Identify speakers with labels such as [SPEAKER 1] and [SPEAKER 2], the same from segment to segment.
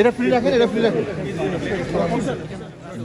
[SPEAKER 1] এটা ফ্রি রাখেন, এটা ফ্রি রাখেন।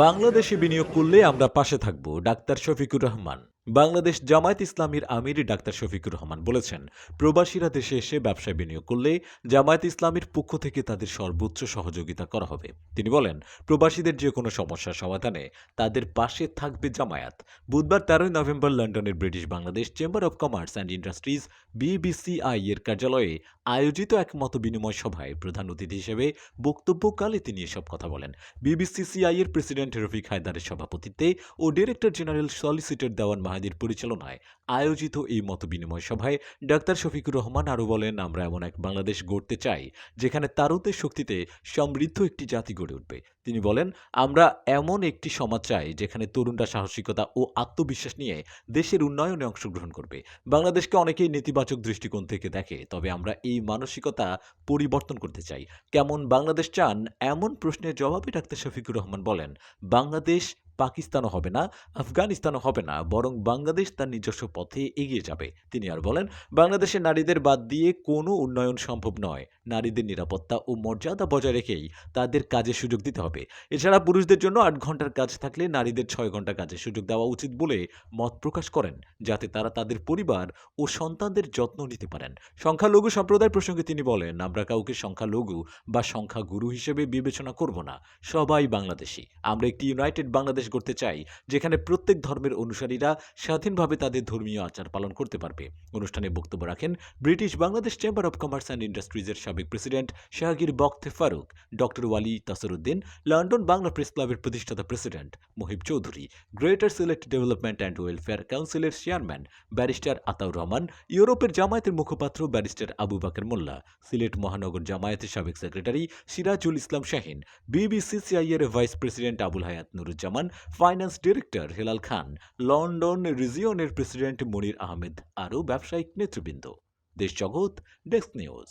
[SPEAKER 2] বাংলাদেশে বিনিয়োগ করলে আমরা পাশে থাকব, ডাক্তার শফিকুর রহমান। বাংলাদেশ জামায়াত ইসলামীর আমির ডাক্তার শফিকুর রহমান বলেছেন, প্রবাসীরা দেশে এসে ব্যবসায় বিনিয়োগ করলে জামায়াত ইসলামীর পক্ষ থেকে তাদের সর্বোচ্চ সহযোগিতা করা হবে। তিনি বলেন, প্রবাসীদের যে কোনো সমস্যার সমাধানে তাদের পাশে থাকবে জামায়াত। বুধবার তেরোই নভেম্বর লন্ডনের British Bangladesh chamber of commerce and industries BBCI এর কার্যালয়ে আয়োজিত এক মত বিনিময় সভায় প্রধান অতিথি হিসেবে বক্তব্যকালে তিনি এসব কথা বলেন। বিবিসিসিআই এর প্রেসিডেন্ট রফিক হায়দারের সভাপতিত্বে ও ডিরেক্টর জেনারেল সলিসিটর দেওয়ান মাহাদির পরিচালনায় আয়োজিত এই মত বিনিময় সভায় ডাক্তার শফিকুর রহমান আরও বলেন, আমরা এমন এক বাংলাদেশ গড়তে চাই, যেখানে তারতের শক্তিতে সমৃদ্ধ একটি জাতি গড়ে উঠবে। তিনি বলেন, আমরা এমন একটি সমাজ চাই, যেখানে তরুণরা সাহসিকতা ও আত্মবিশ্বাস নিয়ে দেশের উন্নয়নে অংশগ্রহণ করবে। বাংলাদেশকে অনেকেই নেতিবাচক দৃষ্টিকোণ থেকে দেখে, তবে আমরা এই মানসিকতা পরিবর্তন করতে চাই। কেমন বাংলাদেশ চান? এমন প্রশ্নের জবাবে ডাক্তার শফিকুর রহমান বলেন, বাংলাদেশ পাকিস্তানও হবে না, আফগানিস্তানও হবে না, বরং বাংলাদেশ তার নিজস্ব পথে এগিয়ে যাবে। তিনি আর বলেন, বাংলাদেশের নারীদের বাদ দিয়ে কোনো উন্নয়ন সম্ভব নয়। নারীদের নিরাপত্তা ও মর্যাদা বজায় রেখেই তাদের কাজের সুযোগ দিতে হবে। এছাড়া পুরুষদের জন্য আট ঘণ্টার কাজ থাকলে নারীদের ছয় ঘণ্টা কাজের সুযোগ দেওয়া উচিত বলে মত প্রকাশ করেন, যাতে তারা তাদের পরিবার ও সন্তানদের যত্ন নিতে পারেন। সংখ্যালঘু সম্প্রদায় প্রসঙ্গে তিনি বলেন, আমরা কাউকে সংখ্যালঘু বা সংখ্যাগুরু হিসেবে বিবেচনা করব না। সবাই বাংলাদেশি। আমরা একটি ইউনাইটেড বাংলাদেশ গড়তে চাই, যেখানে প্রত্যেক ধর্মের অনুসারীরা স্বাধীনভাবে তাদের ধর্মীয় আচার পালন করতে পারবে। অনুষ্ঠানে বক্তব্য রাখেন British Bangladesh chamber of commerce and ইন্ডাস্ট্রিজের সাবেক president Shahgir Bokte Faruk, doctor Wali Tasruddin, London Bangla press ক্লাবের প্রতিষ্ঠাতা president Muhib Chowdhury, greater Sylhet development and welfare কাউন্সিলের চেয়ারম্যান ব্যারিস্টার আতাউর রহমান, ইউরোপের জামায়াতের মুখপাত্র ব্যারিস্টার আবু বাকের মোল্লা, সিলেট মহানগর জামায়াতের সাবেক সেক্রেটারি সিরাজুল ইসলাম শাহিন বিবিসিসিআই এর vice president Abul Hayat Nuruzzaman finance director Helal Khan London রিজিয়নের president Monir Ahmed আরও ব্যবসায়িক নেতৃবৃন্দ। দেশ জগৎ ডেস্ক নিউজ